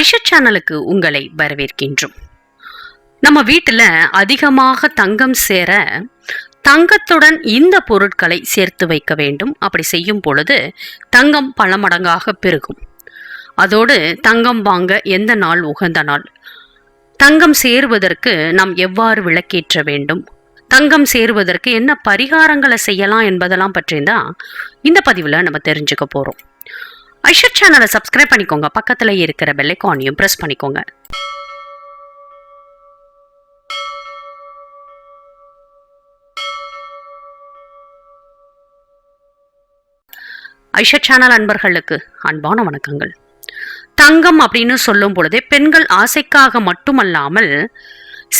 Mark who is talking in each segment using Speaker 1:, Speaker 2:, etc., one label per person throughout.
Speaker 1: ஐஷா சேனலுக்கு உங்களை வரவேற்கின்றோம். நம்ம வீட்டில் அதிகமாக தங்கம் சேர தங்கத்துடன் இந்த பொருட்களை சேர்த்து வைக்க வேண்டும். அப்படி செய்யும் பொழுது தங்கம் பல மடங்காக பெருகும். அதோடு தங்கம் வாங்க எந்த நாள் உகந்த நாள்? தங்கம் சேருவதற்கு நாம் எவ்வாறு விளக்கேற்ற வேண்டும்? தங்கம் சேருவதற்கு என்ன பரிகாரங்களை செய்யலாம் என்பதெல்லாம் பற்றி தான் இந்த பதிவில் நம்ம தெரிஞ்சுக்க போகிறோம் ஐஷர் சேனலை சப்ஸ்கிரைப் பண்ணிக்கோங்க. பக்கத்தில் இருக்கிற பெல்லைக்கானையும் ப்ரெஸ் பண்ணிக்கோங்க. ஐஷர் சேனல் அன்பர்களுக்கு அன்பான வணக்கங்கள். தங்கம் அப்படின்னு சொல்லும் பொழுதே பெண்கள் ஆசைக்காக மட்டுமல்லாமல்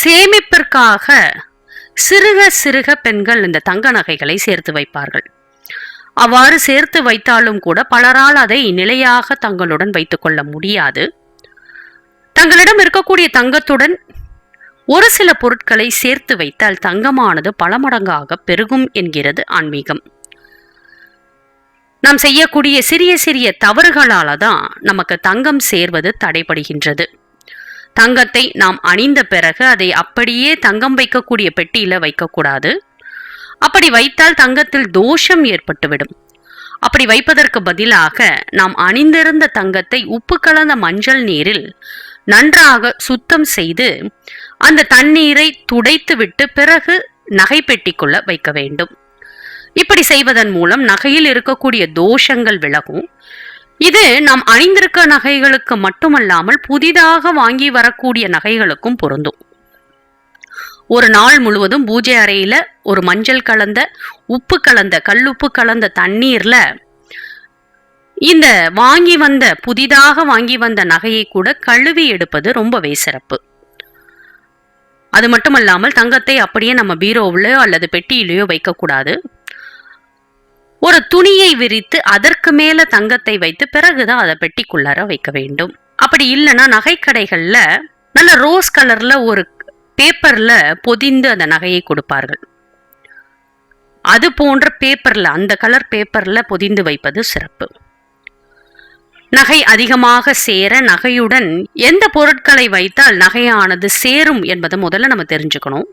Speaker 1: சேமிப்பிற்காக சிறுக சிறுக பெண்கள் இந்த தங்க நகைகளை சேர்த்து வைப்பார்கள். அவ்வாறு சேர்த்து வைத்தாலும் கூட பலரால் அதை நிலையாக தங்களுடன் வைத்துக்கொள்ள முடியாது. தங்களிடம் இருக்கக்கூடிய தங்கத்துடன் ஒரு சில பொருட்களை சேர்த்து வைத்தால் தங்கமானது பல மடங்காக பெருகும் என்கிறது ஆன்மீகம். நாம் செய்யக்கூடிய சிறிய சிறிய தவறுகளால தான் நமக்கு தங்கம் சேர்வது தடைபடுகின்றது. தங்கத்தை நாம் அணிந்த பிறகு அதை அப்படியே தங்கம் வைக்கக்கூடிய பெட்டியில வைக்கக்கூடாது. அப்படி வைத்தால் தங்கத்தில் தோஷம் ஏற்பட்டுவிடும். அப்படி வைப்பதற்கு பதிலாக நாம் அணிந்திருந்த தங்கத்தை உப்பு கலந்த மஞ்சள் நீரில் நன்றாக சுத்தம் செய்து அந்த தண்ணீரை துடைத்துவிட்டு பிறகு நகை பெட்டிக்குள்ள வைக்க வேண்டும். இப்படி செய்வதன் மூலம் நகையில் இருக்கக்கூடிய தோஷங்கள் விலகும். இது நாம் அணிந்திருக்க நகைகளுக்கு மட்டுமல்லாமல் புதிதாக வாங்கி வரக்கூடிய நகைகளுக்கும் பொருந்தும். ஒரு நாள் முழுவதும் பூஜை அறையில் ஒரு மஞ்சள் கலந்த உப்பு கலந்த கல்லுப்பு கலந்த தண்ணீரில் இந்த வாங்கி வந்த புதிதாக வாங்கி வந்த நகையை கூட கழுவி எடுப்பது ரொம்பவே சிறப்பு. அது மட்டுமல்லாமல் தங்கத்தை அப்படியே நம்ம பீரோவிலோ அல்லது பெட்டியிலேயோ வைக்கக்கூடாது. ஒரு துணியை விரித்து அதற்கு மேல தங்கத்தை வைத்து பிறகுதான் அதை பெட்டிக்குள்ளார வைக்க வேண்டும். அப்படி இல்லைன்னா நகைக்கடைகளில் நல்ல ரோஸ் கலர்ல ஒரு பேப்பர்ல பொதிந்து அந்த நகையை கொடுப்பார்கள். அது போன்ற பேப்பர்ல அந்த கலர் பேப்பர்ல பொதிந்து வைப்பது சிறப்பு. நகை அதிகமாக சேர நகையுடன் எந்த பொருட்களை வைத்தால் நகையானது சேரும் என்பதை முதல்ல நம்ம தெரிஞ்சுக்கணும்.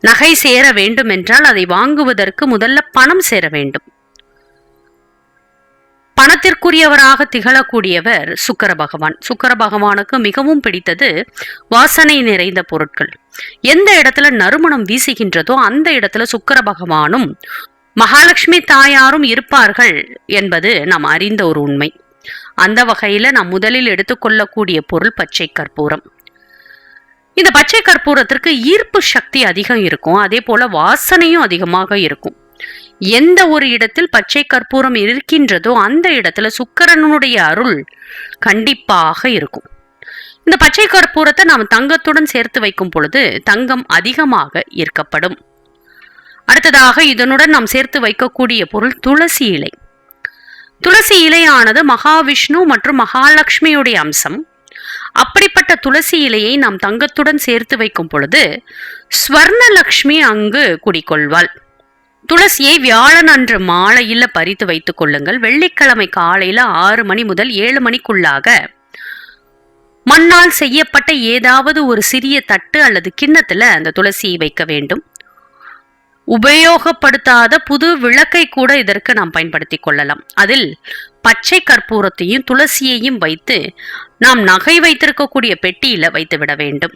Speaker 1: நகை சேர வேண்டும் என்றால் அதை வாங்குவதற்கு முதல்ல பணம் சேர வேண்டும். பணத்திற்குரியவராக திகழக்கூடியவர் சுக்கர பகவான் சுக்கர பகவானுக்கு மிகவும் பிடித்தது வாசனை நிறைந்த பொருட்கள். எந்த இடத்துல நறுமணம் வீசுகின்றதோ அந்த இடத்துல சுக்கர பகவானும் மகாலட்சுமி தாயாரும் இருப்பார்கள் என்பது நாம் அறிந்த ஒரு உண்மை. அந்த வகையில நாம் முதலில் எடுத்துக்கொள்ளக்கூடிய பொருள் பச்சை கற்பூரம். இந்த பச்சை கற்பூரத்திற்கு ஈர்ப்பு சக்தி அதிகம் இருக்கும். அதே போல வாசனையும் அதிகமாக இருக்கும். எந்த ஒரு இடத்தில் பச்சை கற்பூரம் இருக்கின்றதோ அந்த இடத்துல சுக்கரனுடைய அருள் கண்டிப்பாக இருக்கும். இந்த பச்சை கற்பூரத்தை நாம் தங்கத்துடன் சேர்த்து வைக்கும் பொழுது தங்கம் அதிகமாக ஈர்க்கப்படும். அடுத்ததாக இதனுடன் நாம் சேர்த்து வைக்கக்கூடிய பொருள் துளசி இலை. துளசி இலையானது மகாவிஷ்ணு மற்றும் மகாலட்சுமியுடைய அம்சம். அப்படிப்பட்ட துளசி இலையை நாம் தங்கத்துடன் சேர்த்து வைக்கும் பொழுது ஸ்வர்ணலக்ஷ்மி அங்கு குடிக்கொள்வாள் துளசியை வியாழன் அன்று மாலையில் பறித்து வைத்துக் கொள்ளுங்கள். வெள்ளிக்கிழமை காலையில் ஆறு மணி முதல் ஏழு மணிக்குள்ளாக மண்ணால் செய்யப்பட்ட ஏதாவது ஒரு சிறிய தட்டு அல்லது கிண்ணத்தில் அந்த துளசியை வைக்க வேண்டும். உபயோகப்படுத்தாத புது விளக்கை கூட இதற்கு நாம் பயன்படுத்தி கொள்ளலாம். அதில் பச்சை கற்பூரத்தையும் துளசியையும் வைத்து நாம் நகை வைத்திருக்கக்கூடிய பெட்டியில் வைத்து விட வேண்டும்.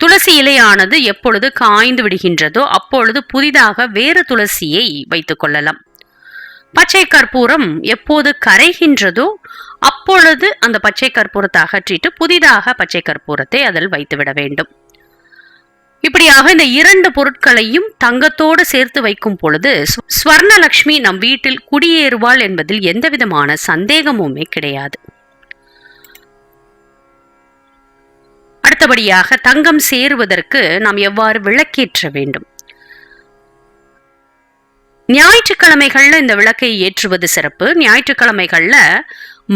Speaker 1: துளசி இலையானது எப்பொழுது காய்ந்து விடுகின்றதோ அப்பொழுது புதிதாக வேறு துளசியை வைத்துக் கொள்ளலாம். பச்சை கற்பூரம் எப்போது கரைகின்றதோ அப்பொழுது அந்த பச்சை கற்பூரத்தை அகற்றிட்டு புதிதாக பச்சை கற்பூரத்தை அதில் வைத்துவிட வேண்டும். இப்படியாக இந்த இரண்டு பொருட்களையும் தங்கத்தோடு சேர்த்து வைக்கும் பொழுது ஸ்வர்ணலக்ஷ்மி நம் வீட்டில் குடியேறுவாள் என்பதில் எந்த விதமான சந்தேகமுமே கிடையாது. அடுத்தபடியாக தங்கம் சேருவதற்கு நாம் எவ்வாறு விளக்கேற்ற வேண்டும்? ஞாயிற்றுக்கிழமைகளில் இந்த விளக்கை ஏற்றுவது சிறப்பு. ஞாயிற்றுக்கிழமைகள்ல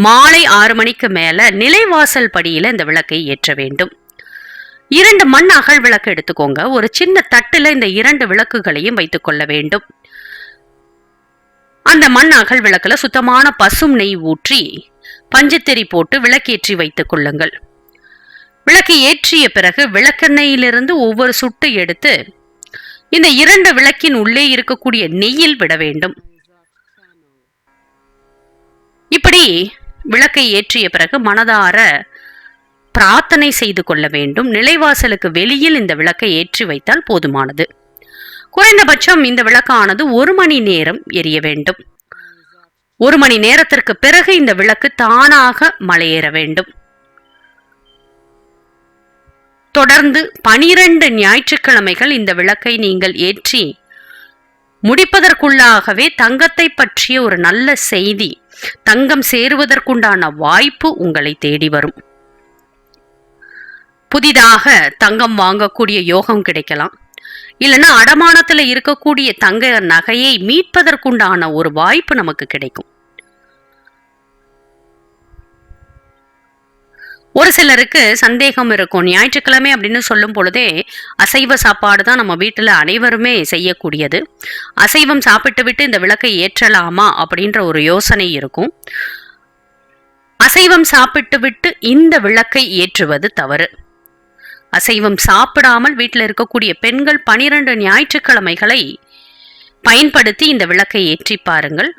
Speaker 1: மாலை ஆறு மணிக்கு மேல நிலைவாசல் படியில இந்த விளக்கை ஏற்ற வேண்டும். இரண்டு மண் அகல் விளக்கு எடுத்துக்கோங்க. ஒரு சின்ன தட்டில் இந்த இரண்டு விளக்குகளையும் வைத்துக் கொள்ள வேண்டும். அந்த மண் அகல் விளக்குல சுத்தமான பசும் நெய் ஊற்றி பஞ்சத்தெறி போட்டு விளக்கேற்றி வைத்துக் கொள்ளுங்கள். விளக்கு ஏற்றிய பிறகு விளக்கெண்ணெயிலிருந்து ஒவ்வொரு சுட்டு எடுத்து இந்த இரண்டு விளக்கின் உள்ளே இருக்கக்கூடிய நெய்யில் விட வேண்டும். இப்படி விளக்கை ஏற்றிய பிறகு மனதார பிரார்த்தனை செய்து கொள்ள வேண்டும். நிலைவாசலுக்கு வெளியில் இந்த விளக்கை ஏற்றி வைத்தால் போதுமானது. குறைந்தபட்சம் இந்த விளக்கானது ஒரு மணி நேரம் எரிய வேண்டும். ஒரு மணி நேரத்திற்கு பிறகு இந்த விளக்கு தானாக மலையேற வேண்டும். தொடர்ந்து பனிரெண்டு ஞாயிற்றுக்கிழமைகள் இந்த விளக்கை நீங்கள் ஏற்றி முடிப்பதற்குள்ளாகவே தங்கத்தை பற்றிய ஒரு நல்ல செய்தி தங்கம் சேருவதற்குண்டான வாய்ப்பு உங்களை தேடி வரும். புதிதாக தங்கம் வாங்கக்கூடிய யோகம் கிடைக்கலாம். இல்லைன்னா அடமானத்தில் இருக்கக்கூடிய தங்க நகையை மீட்பதற்குண்டான ஒரு வாய்ப்பு நமக்கு கிடைக்கும். ஒரு சிலருக்கு சந்தேகம் இருக்கும். ஞாயிற்றுக்கிழமை அப்படின்னு சொல்லும் பொழுதே அசைவ சாப்பாடு தான் நம்ம வீட்டில் அனைவருமே செய்யக்கூடியது. அசைவம் சாப்பிட்டு விட்டு இந்த விளக்கை ஏற்றலாமா அப்படின்ற ஒரு யோசனை இருக்கும். அசைவம் சாப்பிட்டு விட்டு இந்த விளக்கை ஏற்றுவது தவறு. அசைவம் சாப்பிடாமல் வீட்டில் இருக்கக்கூடிய பெண்கள் பனிரெண்டு ஞாயிற்றுக்கிழமைகளை பயன்படுத்தி இந்த விளக்கை ஏற்றி பாருங்கள்.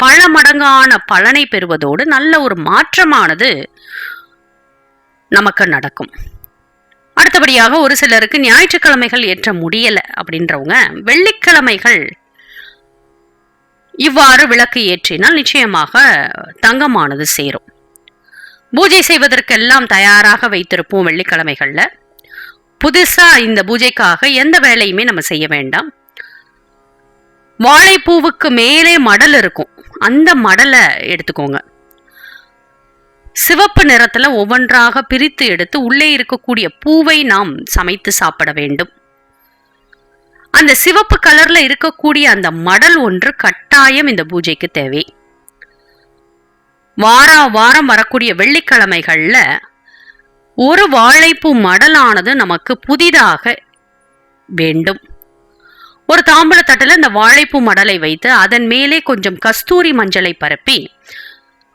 Speaker 1: பல மடங்கான பலனை பெறுவதோடு நல்ல ஒரு மாற்றமானது நமக்கு நடக்கும். அடுத்தபடியாக ஒரு சிலருக்கு ஞாயிற்றுக்கிழமைகள் ஏற்ற முடியல அப்படின்றவங்க வெள்ளிக்கிழமைகள் இவ்வாறு விளக்கு ஏற்றினால் நிச்சயமாக தங்கமானது சேரும். பூஜை செய்வதற்கெல்லாம் தயாராக வைத்திருப்போம் வெள்ளிக்கிழமைகளில். புதுசாக இந்த பூஜைக்காக எந்த வேலையுமே நம்ம செய்ய வேண்டாம். வாழைப்பூவுக்கு மேலே மடல் இருக்கும். அந்த மடலை எடுத்துக்கோங்க. சிவப்பு நிறத்துல ஒவ்வொன்றாக பிரித்து எடுத்து உள்ளே இருக்கக்கூடிய பூவை நாம் சமைத்து சாப்பிட வேண்டும். அந்த சிவப்பு கலர்ல இருக்கக்கூடிய அந்த மடல் ஒன்று கட்டாயம் இந்த பூஜைக்கு தேவை. வாரா வாரம் வரக்கூடிய வெள்ளிக்கிழமைகள்ல ஒரு வாழைப்பூ மடலானது நமக்கு புதிதாக வேண்டும். ஒரு தாம்பூலத்தட்டில் இந்த வாழைப்பூ மடலை வைத்து அதன் மேலே கொஞ்சம் கஸ்தூரி மஞ்சளை பரப்பி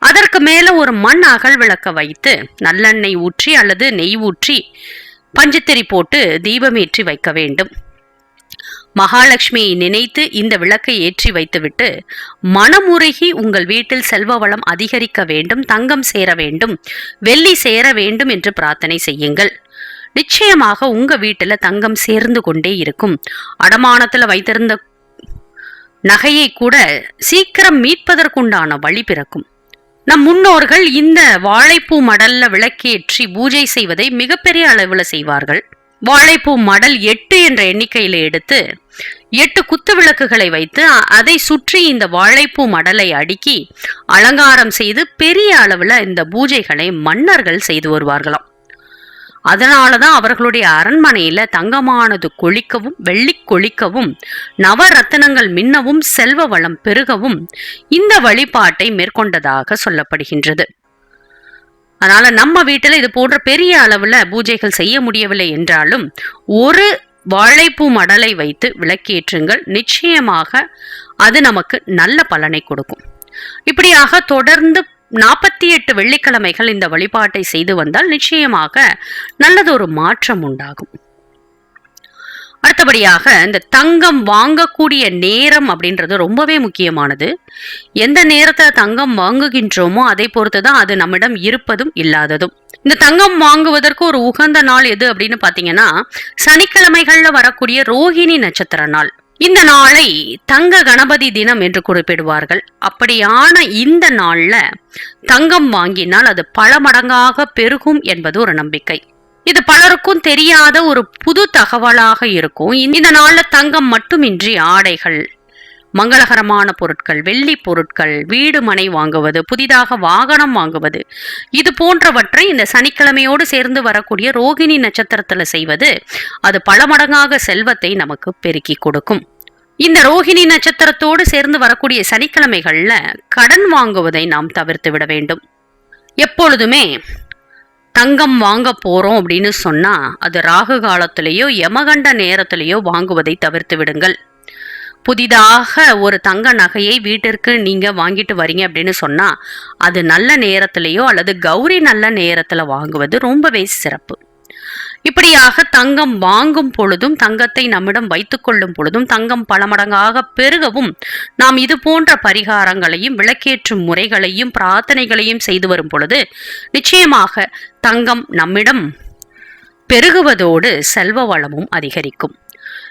Speaker 1: அதற்கு மேல ஒரு மண் அகல் விளக்க வைத்து நல்லெண்ணெய் ஊற்றி அல்லது நெய் ஊற்றி பஞ்சத்திரி போட்டு தீபமேற்றி வைக்க வேண்டும். மகாலட்சுமியை நினைத்து இந்த விளக்கை ஏற்றி வைத்துவிட்டு மனமுருகி உங்கள் வீட்டில் செல்வ வளம் அதிகரிக்க வேண்டும் தங்கம் சேர வேண்டும் வெள்ளி சேர வேண்டும் என்று பிரார்த்தனை செய்யுங்கள். நிச்சயமாக உங்க வீட்டுல தங்கம் சேர்ந்து கொண்டே இருக்கும். அடமானத்துல வைத்திருந்த நகையை கூட சீக்கிரம் மீட்பதற்குண்டான வழி பிறக்கும். நம் முன்னோர்கள் இந்த வாழைப்பூ மடல்ல விளக்கேற்றி பூஜை செய்வதை மிகப்பெரிய அளவுல செய்வார்கள். வாழைப்பூ மடல் எட்டு என்ற எண்ணிக்கையில எடுத்து எட்டு குத்து விளக்குகளை வைத்து அதை சுற்றி இந்த வாழைப்பூ மடலை அடுக்கி அலங்காரம் செய்து பெரிய அளவுல இந்த பூஜைகளை மன்னர்கள் செய்து வருவார்களாம். அதனாலதான் அவர்களுடைய அரண்மனையில தங்கமானது கொழிக்கவும் வெள்ளி கொழிக்கவும் நவரத்தினங்கள் மின்னவும் செல்வ வளம் பெருகவும் இந்த வழிபாட்டை மேற்கொண்டதாக சொல்லப்படுகின்றது. அதனால நம்ம வீட்டில் இது போன்ற பெரிய அளவுல பூஜைகள் செய்ய முடியவில்லை என்றாலும் ஒரு வாழைப்பூ மடலை வைத்து விளக்கேற்றுங்கள். நிச்சயமாக அது நமக்கு நல்ல பலனை கொடுக்கும். இப்படியாக தொடர்ந்து நாற்பத்தி எட்டு வெள்ளிக்கிழமைகள் இந்த வழிபாட்டை செய்து வந்தால் நிச்சயமாக நல்லதொரு மாற்றம் உண்டாகும். அடுத்தபடியாக இந்த தங்கம் வாங்கக்கூடிய நேரம் அப்படின்றது ரொம்பவே முக்கியமானது. எந்த நேரத்தில் தங்கம் வாங்குகின்றோமோ அதை பொறுத்து தான் அது நம்மிடம் இருப்பதும் இல்லாததும். இந்த தங்கம் வாங்குவதற்கு ஒரு உகந்த நாள் எது அப்படின்னு பார்த்தீங்கன்னா சனிக்கிழமைகளில் வரக்கூடிய ரோஹிணி நட்சத்திர நாள். இந்த நாளை தங்க கணபதி தினம் என்று குறிப்பிடுவார்கள். அப்படியான இந்த நாள்ல தங்கம் வாங்கினால் அது பல மடங்காக பெருகும் என்பது ஒரு நம்பிக்கை. இது பலருக்கும் தெரியாத ஒரு புது தகவலாக இருக்கும். இந்த நாள்ல தங்கம் மட்டுமின்றி ஆடைகள் மங்களகரமான பொருட்கள் வெள்ளி பொருட்கள் வீடு மனை வாங்குவது புதிதாக வாகனம் வாங்குவது. இது போன்றவற்றை இந்த சனிக்கிழமையோடு சேர்ந்து வரக்கூடிய ரோகிணி நட்சத்திரத்தில் செய்வது அது பல மடங்காக செல்வத்தை நமக்கு பெருக்கி கொடுக்கும். இந்த ரோகிணி நட்சத்திரத்தோடு சேர்ந்து வரக்கூடிய சனிக்கிழமைகளில் கடன் வாங்குவதை நாம் தவிர்த்து விட வேண்டும். எப்பொழுதுமே தங்கம் வாங்க போகிறோம் அப்படின்னு சொன்னால் அது ராகு காலத்திலேயோ யமகண்ட நேரத்திலேயோ வாங்குவதை தவிர்த்து விடுங்கள். புதிதாக ஒரு தங்க நகையை வீட்டிற்கு நீங்கள் வாங்கிட்டு வரீங்க அப்படின்னு சொன்னால் அது நல்ல நேரத்திலேயோ அல்லது கௌரி நல்ல நேரத்தில் வாங்குவது ரொம்பவே சிறப்பு. இப்படியாக தங்கம் வாங்கும் பொழுதும் தங்கத்தை நம்மிடம் வைத்துக்கொள்ளும் பொழுதும் தங்கம் பல மடங்காக பெருகவும் நாம் இது போன்ற பரிகாரங்களையும் விளக்கேற்றும் முறைகளையும் பிரார்த்தனைகளையும் செய்து வரும் பொழுது நிச்சயமாக தங்கம் நம்மிடம் பெருகுவதோடு செல்வ வளமும் அதிகரிக்கும்.